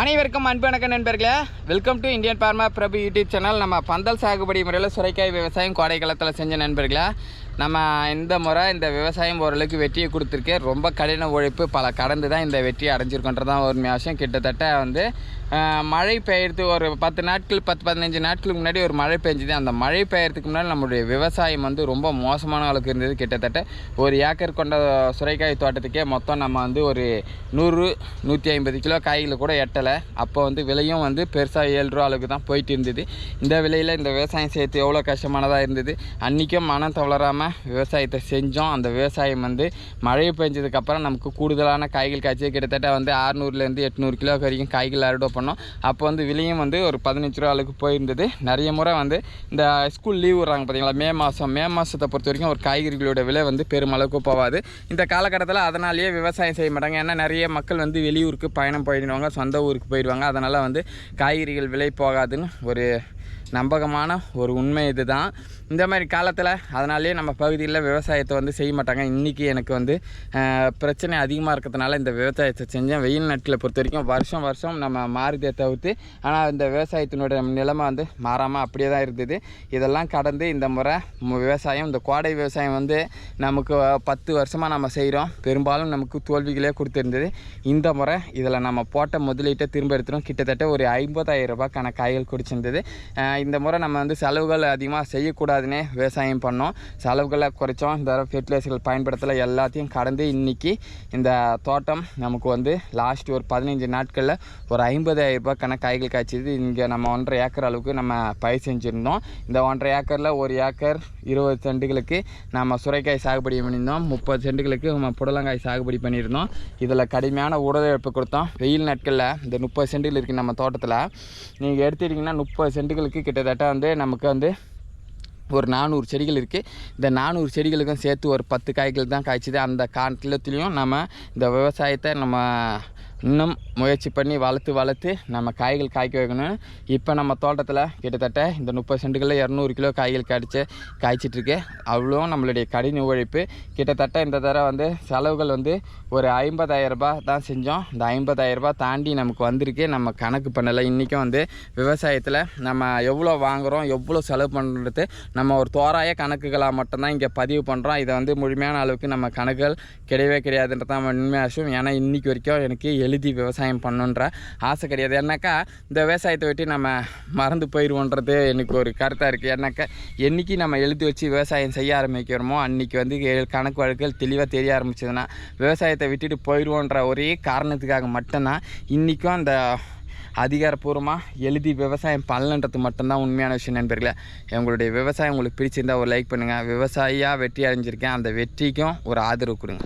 அனைவருக்கும் அன்பு வணக்கம் நண்பர்களே. Welcome to Indian farmer Prabhu YouTube channel நம்ம பந்தல் சாகுபடி முறையில் சுரைக்காய் விவசாயம் கோடை காலத்தில் செஞ்ச நண்பர்களே. நம்ம இந்த முறை இந்த விவசாயம் ஓரளவுக்கு வெற்றியை கொடுத்துருக்கு. ரொம்ப கடின உழைப்பு பல கடந்து தான் இந்த வெற்றியை அடைஞ்சிருக்கோன்றதான் ஒரு விஷயம் கிட்டத்தட்ட வந்து மழை பெய்யறது ஒரு பத்து நாட்கள் பத்து பதினஞ்சு நாட்களுக்கு முன்னாடி ஒரு மழை பெஞ்சுது. அந்த மழை பெய்யறதுக்கு முன்னாடி நம்மளுடைய விவசாயம் வந்து ரொம்ப மோசமான அளவுக்கு இருந்தது. கிட்டத்தட்ட ஒரு ஏக்கர் கொண்ட சுரைக்காய் தோட்டத்துக்கே மொத்தம் நம்ம வந்து ஒரு நூறு நூற்றி ஐம்பது கிலோ காய்களை கூட எட்டலை. அப்போ வந்து விலையும் வந்து பெருசாக ஏழு ரூபா அளவுக்கு தான் போயிட்டு இருந்தது. இந்த விலையில் இந்த விவசாயம் செய்யறது எவ்வளோ கஷ்டமானதாக இருந்தது. அன்றைக்கும் மனம் தவளராமல் விவசாயத்தை செஞ்சோம். அந்த விவசாயம் வந்து மழை பெஞ்சதுக்கப்புறம் நமக்கு கூடுதலான காய்கள் காய்ச்சி கிட்டத்தட்ட வந்து அறுநூறுலேருந்து எட்நூறு கிலோ வரைக்கும் காய்கள் அறுவடை பண்ணோம். அப்போ வந்து விலையும் வந்து ஒரு பதினஞ்சு ரூபா அளவுக்கு போயிருந்தது. நிறைய முறை வந்து இந்த ஸ்கூல் லீவ் விட்றாங்க பார்த்தீங்களா? மே மாதம். மே மாதத்தை பொறுத்த வரைக்கும் ஒரு காய்கறிகளோட விலை வந்து பெருமளவுக்கு போகாது. இந்த காலகட்டத்தில் அதனாலேயே விவசாயம் செய்ய மாட்டாங்க. ஏன்னா நிறைய மக்கள் வந்து வெளியூருக்கு பயணம் போயிடுவாங்க சொந்த ஊருக்கு போயிடுவாங்க. அதனால் வந்து காய்கறிகள் விலை போகாதுன்னு ஒரு நம்பகமான ஒரு உண்மை இதுதான். இந்த மாதிரி காலத்தில் அதனாலேயே நம்ம பகுதியில் விவசாயத்தை வந்து செய்ய மாட்டாங்க. இன்றைக்கி எனக்கு வந்து பிரச்சனை அதிகமாக இருக்கிறதுனால இந்த விவசாயத்தை செஞ்சேன். வெயில் நாட்டில் பொறுத்த வரைக்கும் வருஷம் வருஷம் நம்ம மாறுதே தவிர்த்து ஆனால் இந்த விவசாயத்தினுடைய நிலைமை வந்து மாறாமல் அப்படியே தான் இருந்தது. இதெல்லாம் கடந்து இந்த முறை விவசாயம் இந்த கோடை விவசாயம் வந்து நமக்கு பத்து வருஷமாக நம்ம செய்கிறோம் பெரும்பாலும் நமக்கு தோல்விகளே கொடுத்துருந்தது. இந்த முறை இதில் நம்ம போட்ட முதலீட்டை திரும்ப எடுத்துகிறோம் கிட்டத்தட்ட ஒரு ஐம்பதாயிரம் ரூபாய் காய்கள் குடிச்சிருந்தது இந்த முறை நம்ம வந்து செலவுகள் அதிகமாக செய்யக்கூடாதுன்னே விவசாயம் பண்ணோம். செலவுகளை குறைச்சோம். இந்த ஃபெர்டிலைசர்கள் பயன்படுத்தலை. எல்லாத்தையும் கடந்து இன்றைக்கி இந்த தோட்டம் நமக்கு வந்து லாஸ்ட் ஒரு பதினஞ்சு நாட்களில் ஒரு ஐம்பதாயிரம் ரூபாய் கணக்கு காய்கள் காய்ச்சிது. இங்கே நம்ம ஒன்றரை ஏக்கர் அளவுக்கு நம்ம பயிர் செஞ்சுருந்தோம். இந்த ஒன்றரை ஏக்கரில் ஒரு ஏக்கர் இருபது சென்ட்டுகளுக்கு நம்ம சுரைக்காய் சாகுபடி பண்ணியிருந்தோம். முப்பது செண்டுகளுக்கு நம்ம புடலங்காய் சாகுபடி பண்ணியிருந்தோம். இதில் கடுமையான உடலிழப்பு கொடுத்தோம். வெயில் நாட்களில் இந்த முப்பது செண்டுகள் இருக்குது நம்ம தோட்டத்தில். நீங்கள் எடுத்துட்டிங்கன்னா முப்பது இருக்குது கிட்டத்தட்ட வந்து நமக்கு வந்து ஒரு நானூறு செடிகள் இருக்குது இந்த நானூறு செடிகளுக்கும் சேர்த்து ஒரு பத்து காய்கள் தான் காய்ச்சிது. அந்த காலத்துலேயும் நம்ம இந்த விவசாயத்தை நம்ம இன்னும் முயற்சி பண்ணி வளர்த்து வளர்த்து நம்ம காய்கள் காய்க்க வைக்கணும் இப்போ நம்ம தோட்டத்தில் கிட்டத்தட்ட இந்த முப்பது சென்ட்டுகளில் இரநூறு கிலோ காய்கள் காய்ச்சி காய்ச்சிட்ருக்கு. அவ்வளோ நம்மளுடைய கடின உழைப்பு. கிட்டத்தட்ட இந்த தடவை வந்து செலவுகள் வந்து ஒரு ஐம்பதாயிரரூபா தான் செஞ்சோம். இந்த ஐம்பதாயிரரூபா தாண்டி நமக்கு வந்திருக்கு. நம்ம கணக்கு பண்ணலை. இன்றைக்கும் வந்து விவசாயத்தில் நம்ம எவ்வளோ வாங்குகிறோம் எவ்வளோ செலவு பண்ணுறது நம்ம ஒரு தோராய கணக்குகளாக மட்டும்தான் இங்கே பதிவு பண்ணுறோம் இதை வந்து முழுமையான அளவுக்கு நம்ம கணக்குகள் கிடையவே கிடையாதுன்றது தான் உண்மையாக விஷயம் ஏன்னா இன்றைக்கி வரைக்கும் எனக்கு எழுதி விவசாயம் பண்ணணுன்ற ஆசை கிடையாது. ஏன்னாக்கா இந்த விவசாயத்தை விட்டு நம்ம மறந்து போயிடுவோன்றது எனக்கு ஒரு கருத்தாக இருக்குது ஏன்னாக்கா என்றைக்கு நம்ம எழுதி வச்சு விவசாயம் செய்ய ஆரம்பிக்கிறோமோ அன்றைக்கி வந்து எ- கணக்கு வழக்குகள் தெளிவாக தெரிய ஆரம்பிச்சதுன்னா விவசாயத்தை விட்டுட்டு போயிடுவோன்ற ஒரே காரணத்துக்காக மட்டும்தான் இன்றைக்கும் அந்த அதிகாரப்பூர்வமாக எழுதி விவசாயம் பண்ணலன்றது மட்டும்தான் உண்மையான விஷயம் நண்பர்களே. எங்களுடைய விவசாயம் உங்களுக்கு பிடிச்சிருந்தால் ஒரு லைக் பண்ணுங்கள் விவசாயியாக வெற்றி அடைஞ்சிருக்கேன். அந்த வெற்றிக்கும் ஒரு ஆதரவு கொடுங்க.